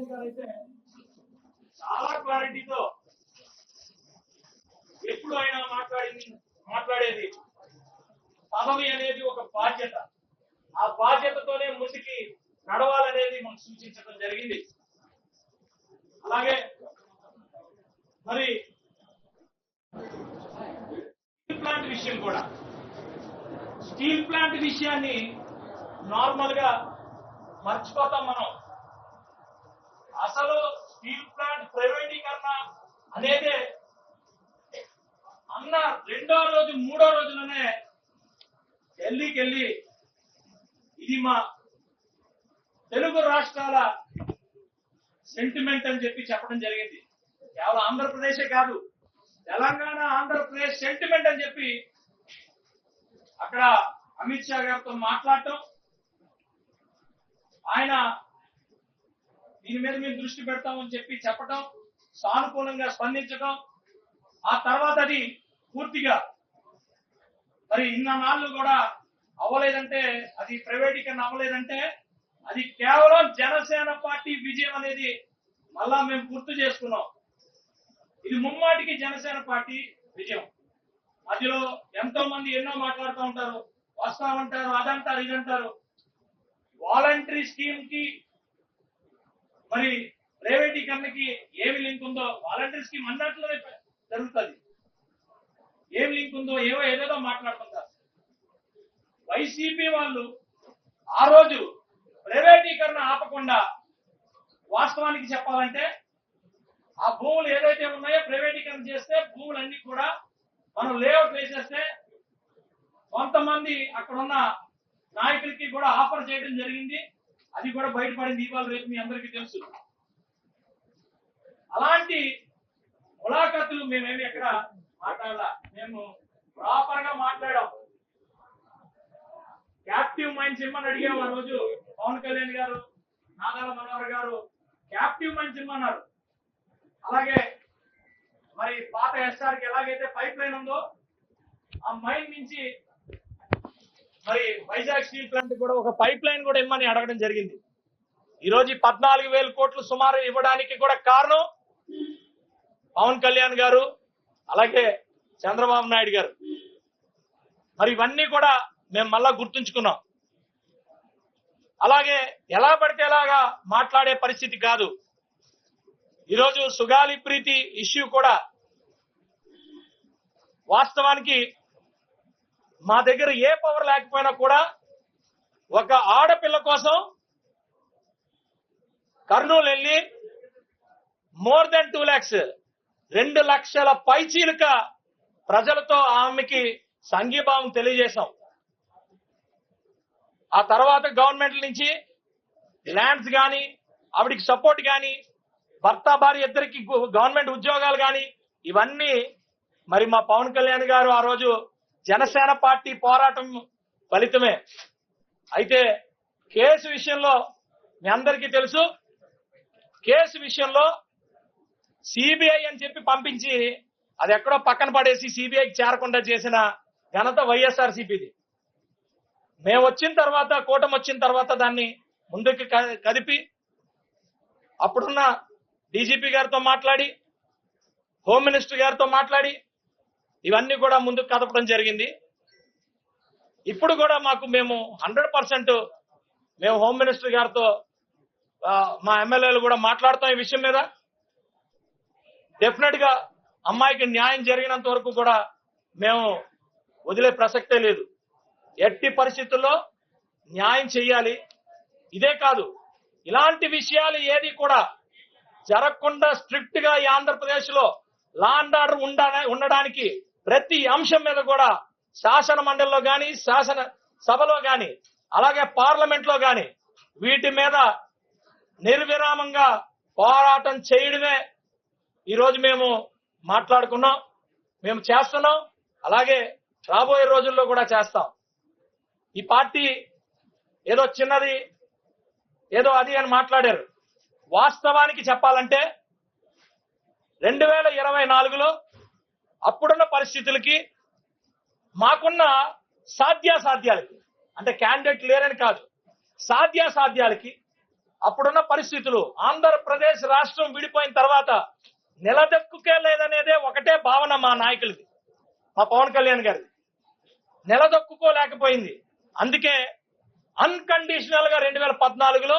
కళ్యాణ్ గారు అయితే చాలా క్లారిటీతో ఎప్పుడు అయినా మాట్లాడింది మాట్లాడేది. పదవి అనేది ఒక బాధ్యత. ఆ బాధ్యతతోనే ముందుకి నడవాలనేది మనకు సూచించడం జరిగింది. అలాగే మరి స్టీల్ ప్లాంట్ విషయం కూడా. స్టీల్ ప్లాంట్ విషయాన్ని నార్మల్గా మర్చిపోతాం మనం. అసలు స్టీల్ ప్లాంట్ ప్రైవేటీకరణ అనేది అన్న రెండో రోజు మూడో రోజులోనే ఢిల్లీకి వెళ్ళి ఇది మా తెలుగు రాష్ట్రాల సెంటిమెంట్ అని చెప్పి చెప్పడం జరిగింది. కేవలం ఆంధ్రప్రదేశే కాదు తెలంగాణ ఆంధ్రప్రదేశ్ సెంటిమెంట్ అని చెప్పి అక్కడ అమిత్ షా గారితో మాట్లాడటం. ఆయన దీని మీద మేము దృష్టి పెడతామని చెప్పి చెప్పటం సానుకూలంగా స్పందించడం ఆ తర్వాత అది పూర్తిగా మరి ఇన్ననాళ్ళు కూడా అవ్వలేదంటే అది ప్రైవేటీకరణ అవ్వలేదంటే అది కేవలం జనసేన పార్టీ విజయం అనేది మళ్ళా మేము గుర్తు చేసుకున్నాం. ఇది ముమ్మాటికి జనసేన పార్టీ విజయం. మధ్యలో ఎంతో మంది ఎన్నో మాట్లాడుతూ ఉంటారు వస్తామంటారు అదంటారు ఇదంటారు. వాలంటరీ స్కీమ్కి మరి ప్రైవేటీకరణకి ఏమి లింక్ ఉందో వాలంటీర్స్కి అన్నట్లోనే జరుగుతుంది. ఏం లింక్ ఉందో ఏవో ఏదేదో మాట్లాడుతుంటారు వైసీపీ వాళ్ళు ఆ రోజు ప్రైవేటీకరణ ఆపకుండా వాస్తవానికి చెప్పాలంటే ఆ భూములు ఏదైతే ఉన్నాయో ప్రైవేటీకరణ చేస్తే భూములన్నీ కూడా మనం లేఅవుట్ వేసేస్తే కొంతమంది అక్కడున్న నాయకులకి కూడా ఆఫర్ చేయడం జరిగింది. అది కూడా బయటపడింది ఇవాళ రేపు మీ అందరికీ తెలుసు. అలాంటి ములాఖతులు మేమేమి ఎక్కడ మాట్లాడాల. మేము ప్రాపర్గా మాట్లాడాం క్యాప్టివ్ మైండ్ సినిమాని అడిగాము ఆ రోజు పవన్ కళ్యాణ్ గారు నాగాల మనోహర్ గారు. క్యాప్టివ్ మైండ్స్ అన్నారు. అలాగే మరి పాత ఎస్ఆర్కి ఎలాగైతే పైప్ లైన్ ఉందో ఆ మైండ్ నుంచి మరి వైజాగ్ స్టీల్ ప్లాంట్ కూడా ఒక పైప్ లైన్ కూడా ఇమ్మని అడగడం జరిగింది. ఈ రోజు పద్నాలుగు వేల కోట్లు సుమారు ఇవ్వడానికి కూడా కారణం పవన్ కళ్యాణ్ గారు అలాగే చంద్రబాబు నాయుడు గారు. మరి ఇవన్నీ కూడా మేము మళ్ళా గుర్తుంచుకున్నాం. అలాగే ఎలా పడితే ఎలాగా మాట్లాడే పరిస్థితి కాదు. ఈరోజు సుగాలి ప్రీతి ఇష్యూ కూడా వాస్తవానికి మా దగ్గర ఏ పవర్ లేకపోయినా కూడా ఒక ఆడపిల్ల కోసం కర్నూలు వెళ్ళి మోర్ దెన్ టూ ల్యాక్స్ రెండు లక్షల పైచీలుక ప్రజలతో ఆమెకి సంఘీభావం తెలియజేశాం. ఆ తర్వాత గవర్నమెంట్ నుంచి ల్యాండ్స్ కానీ ఆవిడికి సపోర్ట్ కానీ భర్త భార్య ఇద్దరికి గవర్నమెంట్ ఉద్యోగాలు కానీ ఇవన్నీ మరి మా పవన్ కళ్యాణ్ గారు ఆ రోజు జనసేన పార్టీ పోరాటం ఫలితమే. అయితే కేసు విషయంలో మీ అందరికీ తెలుసు కేసు విషయంలో సిబిఐ అని చెప్పి పంపించి అది ఎక్కడో పక్కన పడేసి సిబిఐకి చేరకుండా చేసిన ఘనత వైఎస్ఆర్ సిపిది మేము వచ్చిన తర్వాత కూటమి వచ్చిన తర్వాత దాన్ని ముందుకు క- కదిపి అప్పుడున్న డీజీపీ గారితో మాట్లాడి హోమ్ మినిస్టర్ గారితో మాట్లాడి ఇవన్నీ కూడా ముందుకు కదపడం జరిగింది. ఇప్పుడు కూడా మాకు మేము హండ్రెడ్ పర్సెంట్ మేము హోమ్ మినిస్టర్ గారితో మా ఎమ్మెల్యేలు కూడా మాట్లాడతాం ఈ విషయం మీద. డెఫినెట్గా అమ్మాయికి న్యాయం జరిగినంత వరకు కూడా మేము వదిలే ప్రసక్తే లేదు. ఎట్టి పరిస్థితుల్లో న్యాయం చేయాలి ఇదే కాదు ఇలాంటి విషయాలు ఏది కూడా జరగకుండా స్ట్రిక్ట్గా ఈ ఆంధ్రప్రదేశ్లో లా అండ్ ఆర్డర్ ఉండడానికి ప్రతి అంశం మీద కూడా శాసన మండలిలో కానీ శాసన సభలో కానీ అలాగే పార్లమెంట్లో కానీ వీటి మీద నిర్విరామంగా పోరాటం చేయడమే ఈరోజు మేము మాట్లాడుకున్నాం మేము చేస్తున్నాం అలాగే రాబోయే రోజుల్లో కూడా చేస్తాం. ఈ పార్టీ ఏదో చిన్నది ఏదో అది అని మాట్లాడారు. వాస్తవానికి చెప్పాలంటే రెండు వేల ఇరవై నాలుగులో అప్పుడున్న పరిస్థితులకి మాకున్న సాధ్యాసాధ్యాలకి అంటే క్యాండిడేట్ లేరని కాదు సాధ్యాసాధ్యాలకి అప్పుడున్న పరిస్థితులు ఆంధ్రప్రదేశ్ రాష్ట్రం విడిపోయిన తర్వాత నిలదొక్కుకే లేదనేదే ఒకటే భావన మా నాయకులది మా పవన్ కళ్యాణ్ గారిది. నిలదొక్కుకోలేకపోయింది. అందుకే అన్కండిషనల్గా రెండు వేల పద్నాలుగులో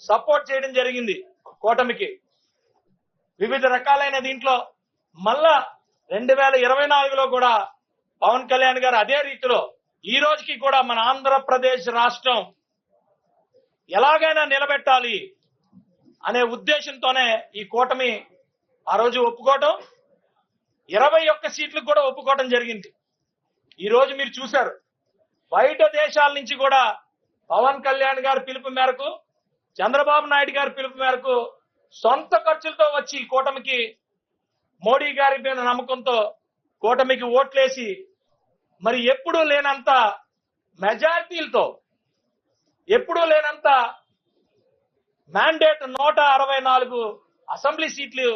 సపోర్ట్ చేయడం జరిగింది కూటమికి. వివిధ రకాలైన దీంట్లో మళ్ళా రెండు వేల ఇరవై నాలుగులో కూడా పవన్ కళ్యాణ్ గారు అదే రీతిలో ఈ రోజుకి కూడా మన ఆంధ్రప్రదేశ్ రాష్ట్రం ఎలాగైనా నిలబెట్టాలి అనే ఉద్దేశంతోనే ఈ కూటమి ఆ రోజు ఒప్పుకోవటం ఇరవై ఒక్క సీట్లకు కూడా ఒప్పుకోవటం జరిగింది. ఈ రోజు మీరు చూశారు. బయట దేశాల నుంచి కూడా పవన్ కళ్యాణ్ గారి పిలుపు మేరకు చంద్రబాబు నాయుడు గారి పిలుపు మేరకు సొంత ఖర్చులతో వచ్చి ఈ కూటమికి మోడీ గారి మీద నమ్మకంతో కూటమికి ఓట్లేసి మరి ఎప్పుడూ లేనంత మెజారిటీలతో ఎప్పుడూ లేనంత మ్యాండేట్ నూట అరవై నాలుగు అసెంబ్లీ సీట్లు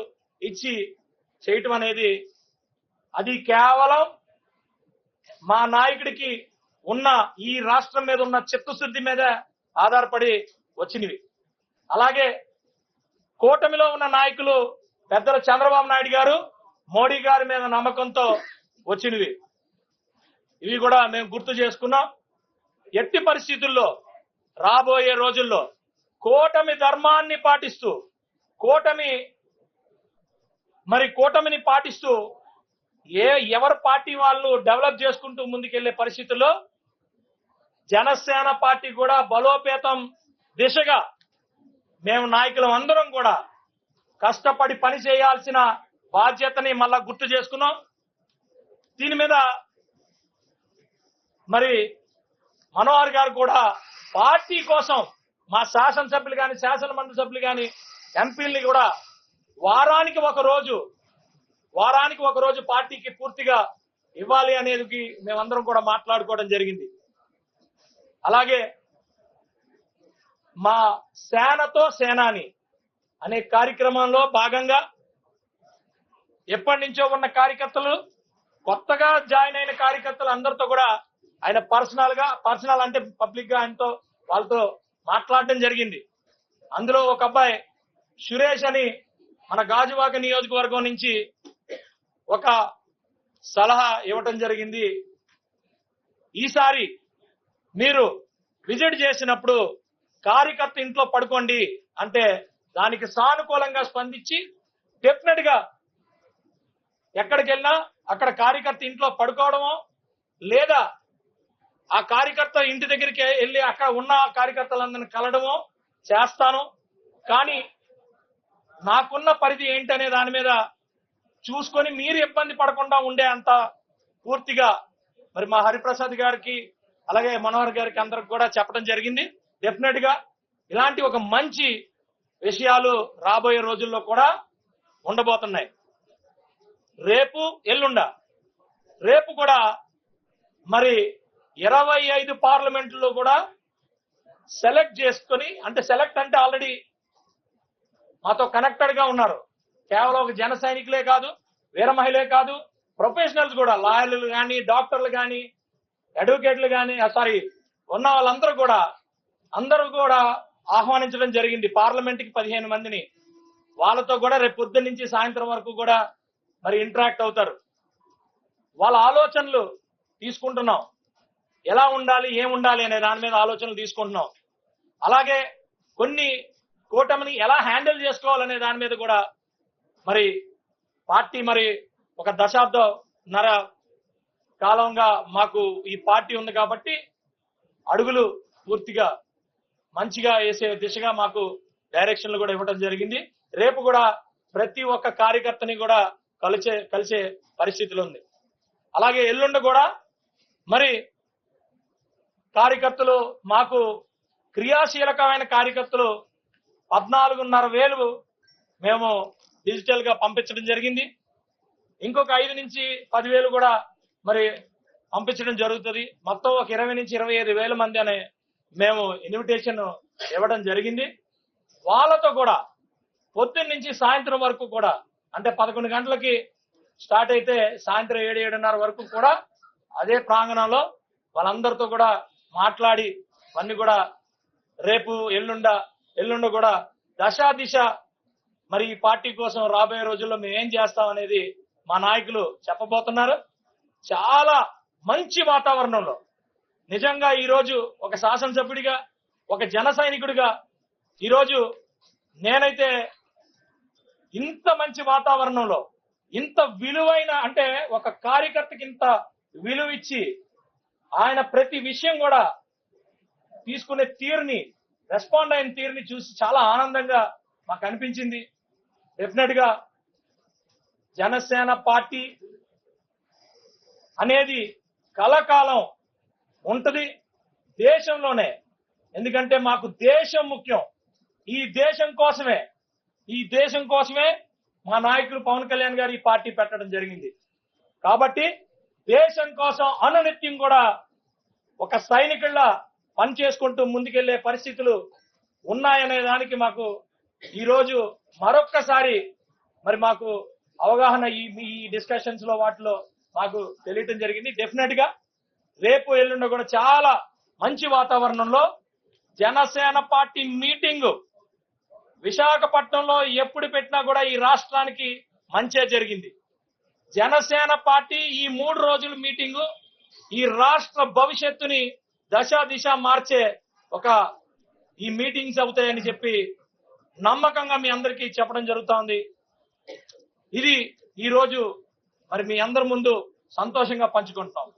ఇచ్చి చేయటం అనేది అది కేవలం మా నాయకుడికి ఉన్న ఈ రాష్ట్రం మీద ఉన్న చిత్తశుద్ధి మీద ఆధారపడి వచ్చినవి. అలాగే కూటమిలో ఉన్న నాయకులు పెద్దలు చంద్రబాబు నాయుడు గారు మోడీ గారి మీద నమ్మకంతో వచ్చినవి. ఇవి కూడా మేము గుర్తు చేసుకున్నాం. ఎట్టి పరిస్థితుల్లో రాబోయే రోజుల్లో కూటమి ధర్మాన్ని పాటిస్తూ కూటమి మరి కూటమిని పాటిస్తూ ఏ ఎవరి పార్టీ వాళ్ళు డెవలప్ చేసుకుంటూ ముందుకెళ్ళే పరిస్థితుల్లో జనసేన పార్టీ కూడా బలోపేతం దిశగా మేము నాయకులం అందరం కూడా కష్టపడి పని చేయాల్సిన బాధ్యతని మళ్ళా గుర్తు చేసుకున్నాం. దీని మీద మరి మనోహర్ గారు కూడా పార్టీ కోసం మా శాసనసభ్యులు కానీ శాసన మండలి సభ్యులు కానీ ఎంపీల్ని కూడా వారానికి ఒక రోజు వారానికి ఒక రోజు పార్టీకి పూర్తిగా ఇవ్వాలి అనేది మేమందరం కూడా మాట్లాడుకోవడం జరిగింది. అలాగే మా సేనతో సేనాని అనే కార్యక్రమంలో భాగంగా ఎప్పటి నుంచో ఉన్న కార్యకర్తలు కొత్తగా జాయిన్ అయిన కార్యకర్తలు అందరితో కూడా ఆయన పర్సనల్గా పర్సనల్ అంటే పబ్లిక్గా ఆయనతో వాళ్ళతో మాట్లాడడం జరిగింది. అందులో ఒక అబ్బాయి సురేష్ అని మన గాజువాక నియోజకవర్గం నుంచి ఒక సలహా ఇవ్వటం జరిగింది. ఈసారి మీరు విజిట్ చేసినప్పుడు కార్యకర్త ఇంట్లో పడుకోండి అంటే దానికి సానుకూలంగా స్పందించి డెఫినెట్గా ఎక్కడికి వెళ్ళినా అక్కడ కార్యకర్త ఇంట్లో పడుకోవడమో లేదా ఆ కార్యకర్త ఇంటి దగ్గరికి వెళ్ళి అక్కడ ఉన్న కార్యకర్తలందరిని కలడమో చేస్తాను. కానీ నాకున్న పరిధి ఏంటనే దాని మీద చూసుకొని మీరు ఇబ్బంది పడకుండా ఉండే అంత పూర్తిగా మరి మా హరిప్రసాద్ గారికి అలాగే మనోహర్ గారికి అందరికి కూడా చెప్పడం జరిగింది. డెఫినెట్గా ఇలాంటి ఒక మంచి విషయాలు రాబోయే రోజుల్లో కూడా ఉండబోతున్నాయి. రేపు ఎల్లుండ. రేపు కూడా మరి ఇరవై ఐదు పార్లమెంట్లో కూడా సెలెక్ట్ చేసుకొని అంటే సెలెక్ట్ అంటే ఆల్రెడీ మాతో కనెక్టెడ్గా ఉన్నారు. కేవలం ఒక జన సైనికులే కాదు వీర మహిళే కాదు ప్రొఫెషనల్స్ కూడా లాయర్లు కానీ డాక్టర్లు కానీ అడ్వకేట్లు కానీ సారీ ఉన్న వాళ్ళందరూ కూడా అందరూ కూడా ఆహ్వానించడం జరిగింది. పార్లమెంట్కి పదిహేను మందిని. వాళ్ళతో కూడా రేపు పొద్దున్న నుంచి సాయంత్రం వరకు కూడా మరి ఇంటరాక్ట్ అవుతారు. వాళ్ళ ఆలోచనలు తీసుకుంటున్నాం. ఎలా ఉండాలి ఏం ఉండాలి అనే దాని మీద ఆలోచనలు తీసుకుంటున్నాం. అలాగే కొన్ని కూటమిని ఎలా హ్యాండిల్ చేసుకోవాలనే దాని మీద కూడా మరి పార్టీ మరి ఒక దశాబ్దం నర కాలంగా మాకు ఈ పార్టీ ఉంది కాబట్టి అడుగులు పూర్తిగా మంచిగా వేసే దిశగా మాకు డైరెక్షన్లు కూడా ఇవ్వడం జరిగింది. రేపు కూడా ప్రతి ఒక్క కార్యకర్తని కూడా కలిసే కలిసే పరిస్థితులు ఉంది. అలాగే ఎల్లుండి కూడా మరి కార్యకర్తలు మాకు క్రియాశీలకమైన కార్యకర్తలు పద్నాలుగున్నర వేలు మేము డిజిటల్గా పంపించడం జరిగింది. ఇంకొక ఐదు నుంచి పదివేలు కూడా మరి పంపించడం జరుగుతుంది. మొత్తం ఒక ఇరవై నుంచి ఇరవై ఐదు వేల మంది అనే మేము ఇన్విటేషన్ ఇవ్వడం జరిగింది. వాళ్ళతో కూడా పొద్దున్న నుంచి సాయంత్రం వరకు కూడా అంటే పదకొండు గంటలకి స్టార్ట్ అయితే సాయంత్రం ఏడు ఏడున్నర వరకు కూడా అదే ప్రాంగణంలో వాళ్ళందరితో కూడా మాట్లాడి అన్ని కూడా రేపు ఎల్లుండ ఎల్లుండ కూడా దశా దిశ మరి ఈ పార్టీ కోసం రాబోయే రోజుల్లో మేము ఏం చేస్తాం అనేది మా నాయకులు చెప్పబోతున్నారు. చాలా మంచి వాతావరణంలో నిజంగా ఈరోజు ఒక శాసనసభ్యుడిగా ఒక జన సైనికుడిగా ఈరోజు నేనైతే ఇంత మంచి వాతావరణంలో ఇంత విలువైన అంటే ఒక కార్యకర్తకి ఇంత విలువ ఇచ్చి ఆయన ప్రతి విషయం కూడా తీసుకునే తీరుని రెస్పాండ్ అయిన తీరుని చూసి చాలా ఆనందంగా మాకు అనిపించింది. డెఫినెట్గా జనసేన పార్టీ అనేది కలకాలం ఉంటది దేశంలోనే. ఎందుకంటే మాకు దేశం ముఖ్యం. ఈ దేశం కోసమే. ఈ దేశం కోసమే మా నాయకులు పవన్ కళ్యాణ్ గారు ఈ పార్టీ పెట్టడం జరిగింది. కాబట్టి దేశం కోసం అనునిత్యం కూడా ఒక సైనికుల్లా పనిచేసుకుంటూ ముందుకెళ్ళే పరిస్థితులు ఉన్నాయనే దానికి మాకు ఈరోజు మరొక్కసారి మరి మాకు అవగాహన ఈ ఈ డిస్కషన్స్లో వాటిలో మాకు తెలియటం జరిగింది. డెఫినెట్గా రేపు ఎల్లుండి కూడా చాలా మంచి వాతావరణంలో జనసేన పార్టీ మీటింగ్ విశాఖపట్నంలో ఎప్పుడు పెట్టినా కూడా ఈ రాష్ట్రానికి మంచే జరిగింది. జనసేన పార్టీ ఈ మూడు రోజుల మీటింగు ఈ రాష్ట్ర భవిష్యత్తుని దశ దిశ మార్చే ఒక ఈ మీటింగ్స్ అవుతాయని చెప్పి నమ్మకంగా మీ అందరికీ చెప్పడం జరుగుతోంది. ఇది ఈరోజు మరి మీ అందరి ముందు సంతోషంగా పంచుకుంటాం